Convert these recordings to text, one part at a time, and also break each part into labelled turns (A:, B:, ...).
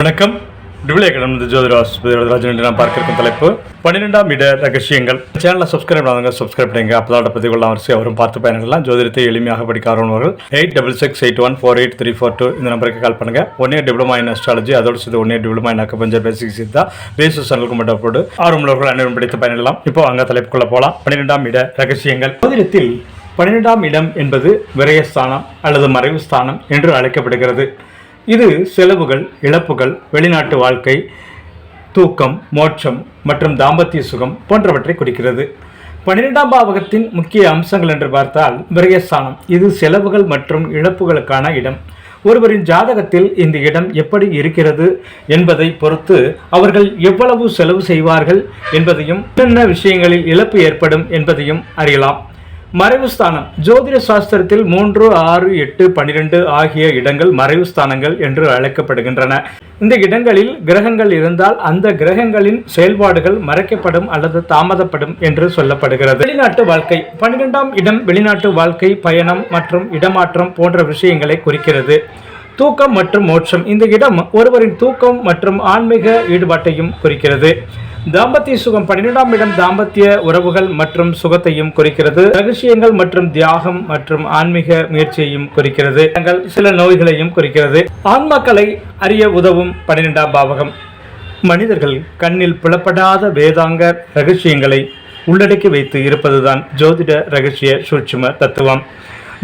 A: வணக்கம். டிவிலேக்கடம் ஜோதிராஸ் ராஜன் என்று நான் பார்க்க இருக்கும் தலைப்பு. பன்னிரெண்டாம் இட ரகசியங்கள். சேனலை சப்ஸ்கிரைப் பண்ணாதவங்க சப்ஸ்கிரைப் பண்ணுங்க. அப்பதான் பற்றி கொள்ள அவரும் பார்த்து பயணிக்கலாம் ஜோதிடத்தை எளிமையாக படிக்க ஆர்வலர்கள் eight double six eight one four eight three four two இந்த நம்பருக்கு கால் பண்ணுங்க. One year diploma in astrology அதோடு சேர்த்து one year diploma in acupuncture basic Siddha race சேனலுக்கு மட்டும் போட்டு ஆர்வலர்கள் அனைவரும் படித்து பயணிடலாம் இப்போ அங்க தலைப்புக்குள்ள போகலாம் பன்னிரெண்டாம் இட ரகசியங்கள். ஜோதிடத்தில் பன்னிரெண்டாம் இடம் என்பது விரயஸ்தானம் அல்லது மறைவு ஸ்தானம் என்று அழைக்கப்படுகிறது. இது செலவுகள் இழப்புகள் வெளிநாட்டு வாழ்க்கை தூக்கம் மோட்சம் மற்றும் தாம்பத்திய சுகம் போன்றவற்றை குறிக்கிறது. பன்னிரெண்டாம் பாவகத்தின் முக்கிய அம்சங்கள் என்று பார்த்தால் விரயஸ்தானம். இது செலவுகள் மற்றும் இழப்புகளுக்கான இடம். ஒருவரின் ஜாதகத்தில் இந்த இடம் எப்படி இருக்கிறது என்பதை பொறுத்து அவர்கள் எவ்வளவு செலவு செய்வார்கள் என்பதையும் என்னென்ன விஷயங்களில் இழப்பு ஏற்படும் என்பதையும் அறியலாம். மறைவு ஸ்தானம். ஜோதிட சாஸ்திரத்தில் மூன்று ஆறு எட்டு பனிரெண்டு ஆகிய இடங்கள் மறைவு ஸ்தானங்கள் என்று அழைக்கப்படுகின்றன. இந்த இடங்களில் கிரகங்கள் இருந்தால் அந்த கிரகங்களின் செயல்பாடுகள் மறைக்கப்படும் அல்லது தாமதப்படும் என்று சொல்லப்படுகிறது. வெளிநாட்டு வாழ்க்கை. பன்னிரெண்டாம் இடம் வெளிநாட்டு வாழ்க்கை பயணம் மற்றும் இடமாற்றம் போன்ற விஷயங்களை குறிக்கிறது. தூக்கம் மற்றும் மோட்சம். இந்த இடம் ஒருவரின் தூக்கம் மற்றும் ஆன்மீக ஈடுபாட்டையும் குறிக்கிறது. தாம்பத்திய சுகம் பன்னிரெண்டாம் இடம் தாம்பத்திய உறவுகள் மற்றும் சுகத்தையும் குறிக்கிறது. ரகசியங்கள் மற்றும் தியாகம் மற்றும் ஆன்மீக முயற்சியையும் குறிக்கிறது. தங்கள் சில நோய்களையும் குறிக்கிறது. ஆன்மாக்களை அறிய உதவும் பன்னிரெண்டாம் பாவகம். மனிதர்கள் கண்ணில் புலப்படாத வேதாங்க ரகசியங்களை உள்ளடக்கி வைத்து இருப்பதுதான் ஜோதிட ரகசிய சூட்சும தத்துவம்.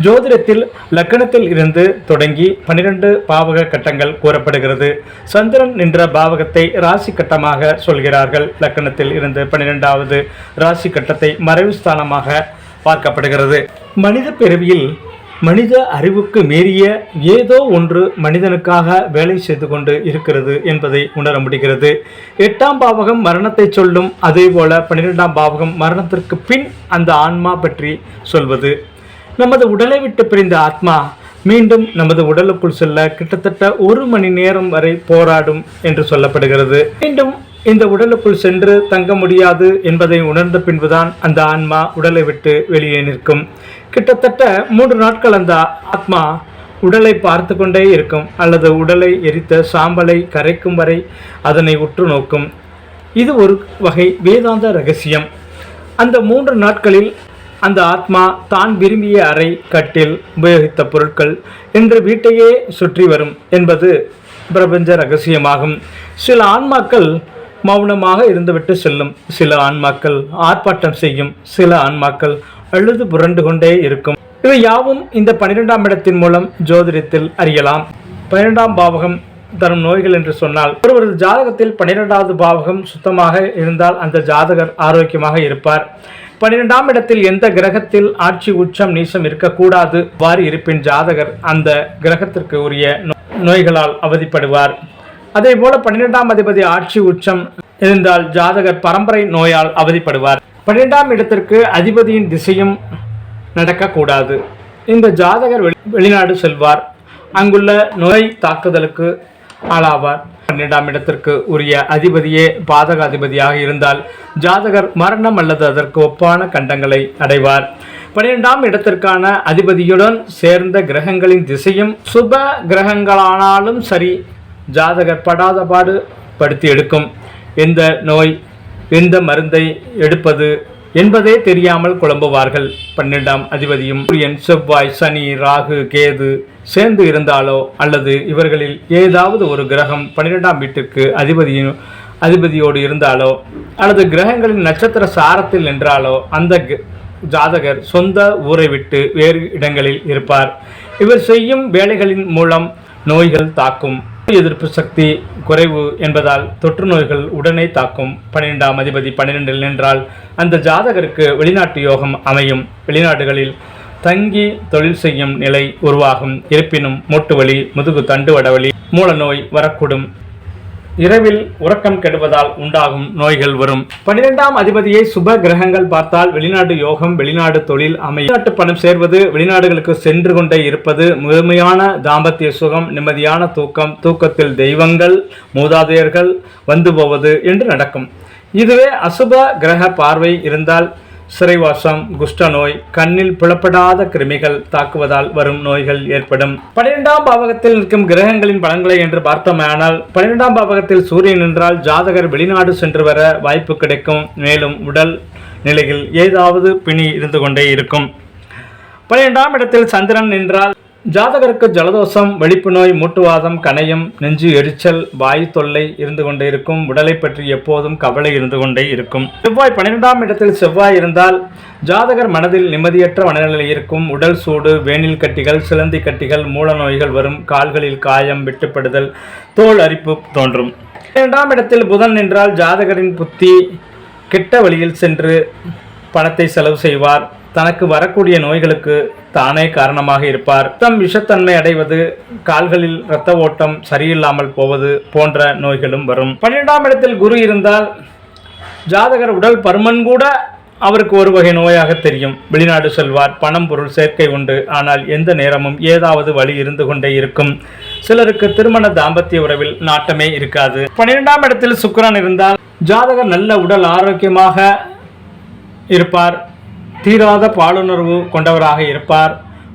A: ஜோதிடத்தில் லக்கணத்தில் இருந்து தொடங்கி பனிரெண்டு பாவக கட்டங்கள் கூறப்படுகிறது. சந்திரன் நின்ற பாவகத்தை ராசி கட்டமாக சொல்கிறார்கள். லக்கணத்தில் இருந்து பன்னிரெண்டாவது ராசி கட்டத்தை மறைவு ஸ்தானமாக பார்க்கப்படுகிறது. மனித பிறவியில் மனித அறிவுக்கு மீறிய ஏதோ ஒன்று மனிதனுக்காக வேலை செய்து கொண்டு இருக்கிறது என்பதை உணர முடிகிறது. எட்டாம் பாவகம் மரணத்தை சொல்லும் அதே போல பன்னிரெண்டாம் பாவகம் மரணத்திற்கு பின் அந்த ஆன்மா பற்றி சொல்வது. நமது உடலை விட்டு பிரிந்த ஆத்மா மீண்டும் நமது உடலுக்குள் செல்ல கிட்டத்தட்ட ஒரு மணி நேரம் வரை போராடும் என்று சொல்லப்படுகிறது. மீண்டும் இந்த உடலுக்குள் சென்று தங்க முடியாது என்பதை உணர்ந்த பின்புதான் அந்த ஆன்மா உடலை விட்டு வெளியே நிற்கும். கிட்டத்தட்ட மூன்று நாட்கள் அந்த ஆத்மா உடலை பார்த்து கொண்டே இருக்கும் அல்லது உடலை எரித்த சாம்பலை கரைக்கும் வரை அதனை உற்று நோக்கும். இது ஒரு வகை வேதாந்த ரகசியம். அந்த மூன்று நாட்களில் அந்த ஆத்மா தான் விரும்பிய அறை கட்டில் உபயோகித்த பொருட்கள் என்று வீட்டையே சுற்றி வரும் என்பது பிரபஞ்ச ரகசியமாகும். சில ஆன்மாக்கள் மௌனமாக இருந்துவிட்டு செல்லும். சில ஆன்மாக்கள் ஆர்ப்பாட்டம் செய்யும். சில ஆன்மாக்கள் அழுது புரண்டு கொண்டே இருக்கும். இவை யாவும் இந்த பனிரெண்டாம் இடத்தின் மூலம் ஜோதிடத்தில் அறியலாம். பன்னிரெண்டாம் பாவகம் தரும் நோய்கள் என்று சொன்னால் ஒருவரது ஜாதகத்தில் பன்னிரெண்டாவது பாவகம் சுத்தமாக இருந்தால் அந்த ஜாதகர் ஆரோக்கியமாக இருப்பார். பன்னிரெண்டாம் இடத்தில் எந்த கிரகத்தில் ஆட்சி உச்சம் நீசம் இருக்கக்கூடாது? வாரி இருப்பின் ஜாதகர் அந்த கிரகத்திற்கு உரிய நோ- நோய்களால் அவதிப்படுவார். அதே போல பன்னிரெண்டாம் அதிபதி ஆட்சி உச்சம் இருந்தால் ஜாதகர் பரம்பரை நோயால் அவதிப்படுவார். பன்னிரெண்டாம் இடத்திற்கு அதிபதியின் திசையும் நடக்கக்கூடாது. இந்த ஜாதகர் வெளி- வெளிநாடு செல்வார். அங்குள்ள நோய் தாக்குதலுக்கு ஆளாவார். பன்னிரெண்டாம் இடத்திற்கு உரிய அதிபதியே பாதக அதிபதியாக இருந்தால் ஜாதகர் மரணம் அல்லது அதற்கு ஒப்பான கண்டங்களை அடைவார். பன்னிரெண்டாம் இடத்திற்கான அதிபதியுடன் சேர்ந்த கிரகங்களின் திசையும் சுப கிரகங்களானாலும் சரி ஜாதகர் படாத பாடு படுத்தி எடுக்கும். இந்த நோய் எந்த மருந்தை எடுப்பது என்பதே தெரியாமல் குழம்புவார்கள். பன்னெண்டாம் அதிபதியும் சூரியன் செவ்வாய் சனி ராகு கேது சேர்ந்து இருந்தாலோ அல்லது இவர்களில் ஏதாவது ஒரு கிரகம் பன்னிரெண்டாம் வீட்டிற்கு அதிபதியும் அதிபதியோடு இருந்தாலோ அல்லது கிரகங்களின் நட்சத்திர சாரத்தில் நின்றாலோ அந்த ஜாதகர் சொந்த ஊரை விட்டு வேறு இடங்களில் இருப்பார். இவர் செய்யும் வேலைகளின் மூலம் நோய்கள் தாக்கும். எதிர்ப்பு சக்தி குறைவு என்பதால் தொற்று நோய்கள் உடனே தாக்கும். பன்னிரெண்டாம் அதிபதி பன்னிரெண்டில் நின்றால் அந்த ஜாதகருக்கு வெளிநாட்டு யோகம் அமையும். வெளிநாடுகளில் தங்கி தொழில் செய்யும் நிலை உருவாகும். இருப்பினும் மூட்டு வலி முதுகு தண்டுவட வலி மூலநோய் வரக்கூடும். இரவில் உறக்கம் கெடுவதால் உண்டாகும் நோய்கள் வரும். பனிரெண்டாம் அதிபதியை சுப கிரகங்கள் பார்த்தால் வெளிநாடு யோகம் வெளிநாடு தொழில் அமை வெளிநாட்டு பணம் சேர்வது வெளிநாடுகளுக்கு சென்று கொண்டே இருப்பது முழுமையான தாம்பத்திய சுகம் நிம்மதியான தூக்கம் தூக்கத்தில் தெய்வங்கள் மூதாதையர்கள் வந்து போவது என்று நடக்கும். இதுவே அசுப கிரக பார்வை இருந்தால் சிறைவாசம் குஷ்ட நோய் கண்ணில் புலப்படாத கிருமிகள் தாக்குவதால் வரும் நோய்கள் ஏற்படும். பன்னிரெண்டாம் பாவகத்தில் நிற்கும் கிரகங்களின் பலன்களை என்று பார்த்தோமானால் பன்னிரெண்டாம் பாவகத்தில் சூரியன் என்றால் ஜாதகர் வெளிநாடு சென்று வர வாய்ப்பு கிடைக்கும். மேலும் உடல் நிலையில் ஏதாவது பிணி இருந்து கொண்டே இருக்கும். பன்னிரெண்டாம் இடத்தில் சந்திரன் நின்றால் ஜாதகருக்கு ஜலதோஷம் வெளிப்பு நோய் மூட்டுவாதம் கணையம் நெஞ்சு எரிச்சல் வாயு தொல்லை இருந்து கொண்டே இருக்கும். உடலை பற்றி எப்போதும் கவலை இருந்து கொண்டே இருக்கும். செவ்வாய் பன்னிரெண்டாம் இடத்தில் செவ்வாய் இருந்தால் ஜாதகர் மனதில் நிம்மதியற்ற மனநிலை இருக்கும். உடல் சூடு வேனில் கட்டிகள் சிலந்தி கட்டிகள் மூல நோய்கள் வரும். கால்களில் காயம் வெட்டுப்படுதல் தோல் அரிப்பு தோன்றும். பன்னிரெண்டாம் இடத்தில் புதன் என்றால் ஜாதகரின் புத்தி கெட்ட வழியில் சென்று பணத்தை செலவு செய்வார். தனக்கு வரக்கூடிய நோய்களுக்கு தானே காரணமாக இருப்பார். ரத்தம் விஷத்தன்மை அடைவது கால்களில் இரத்த ஓட்டம் சரியில்லாமல் போவது போன்ற நோய்களும் வரும். பன்னிரெண்டாம் இடத்தில் குரு இருந்தால் ஜாதகர் உடல் பருமன் கூட அவருக்கு ஒரு வகை நோயாக தெரியும். வெளிநாடு செல்வார் பணம் பொருள் சேர்க்கை உண்டு. ஆனால் எந்த நேரமும் ஏதாவது வழி இருந்து கொண்டே இருக்கும். சிலருக்கு திருமண தாம்பத்திய உறவில் நாட்டமே இருக்காது. பன்னிரெண்டாம் இடத்தில் சுக்கரன் இருந்தால் ஜாதகர் நல்ல உடல் ஆரோக்கியமாக இருப்பார். தீராத பாலுணர்வு கொண்டவராக இருப்பார்.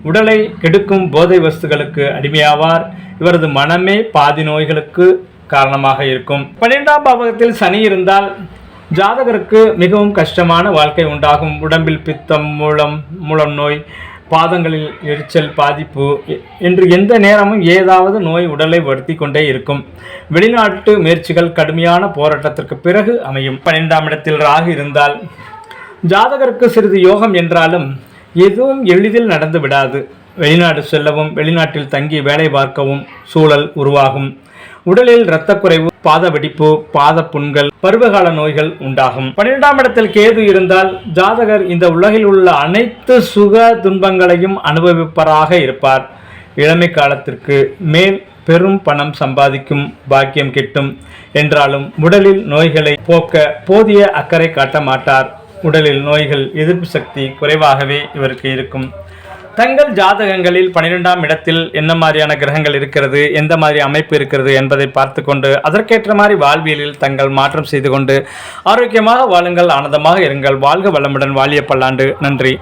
A: உடலை கெடுக்கும் போதை வஸ்துகளுக்கு அடிமையாவார். இவரது மனமே பாதி நோய்களுக்கு காரணமாக இருக்கும். பன்னிரெண்டாம் பாவகத்தில் சனி இருந்தால் ஜாதகருக்கு மிகவும் கஷ்டமான வாழ்க்கை உண்டாகும். உடம்பில் பித்தம் மூலம் மூலம் நோய் பாதங்களில் எரிச்சல் பாதிப்பு என்று எந்த நேரமும் ஏதாவது நோய் உடலை வருத்தி கொண்டே இருக்கும். வெளிநாட்டு முயற்சிகள் கடுமையான போராட்டத்திற்கு பிறகு அமையும். பன்னிரெண்டாம் இடத்தில் ராகு இருந்தால் ஜாதகருக்கு சிறிது யோகம் என்றாலும் எதுவும் எளிதில் நடந்து விடாது. வெளிநாடு செல்லவும் வெளிநாட்டில் தங்கி வேலை பார்க்கவும் சூழல் உருவாகும். உடலில் இரத்தக்குறைவு பாத வெடிப்பு பாத புண்கள் பருவகால நோய்கள் உண்டாகும். பன்னிரெண்டாம் இடத்தில் கேது இருந்தால் ஜாதகர் இந்த உலகில் உள்ள அனைத்து சுக துன்பங்களையும் அனுபவிப்பராக இருப்பார். இளமை காலத்திற்கு மேல் பெரும் பணம் சம்பாதிக்கும் பாக்கியம் கிட்டும். என்றாலும் உடலில் நோய்களை போக்க போதிய அக்கறை காட்ட மாட்டார். உடலில் நோய்கள் எதிர்ப்பு சக்தி குறைவாகவே இவருக்கு இருக்கும். தங்கள் ஜாதகங்களில் பன்னிரெண்டாம் இடத்தில் என்ன மாதிரியான கிரகங்கள் இருக்கிறது எந்த மாதிரி அமைப்பு இருக்கிறது என்பதை பார்த்து கொண்டு அதற்கேற்ற மாதிரி வாழ்வியலில் தங்கள் மாற்றம் செய்து கொண்டு ஆரோக்கியமாக வாழுங்கள் ஆனந்தமாக இருங்கள் வாழ்க வளமுடன் வாழிய பல்லாண்டு நன்றி.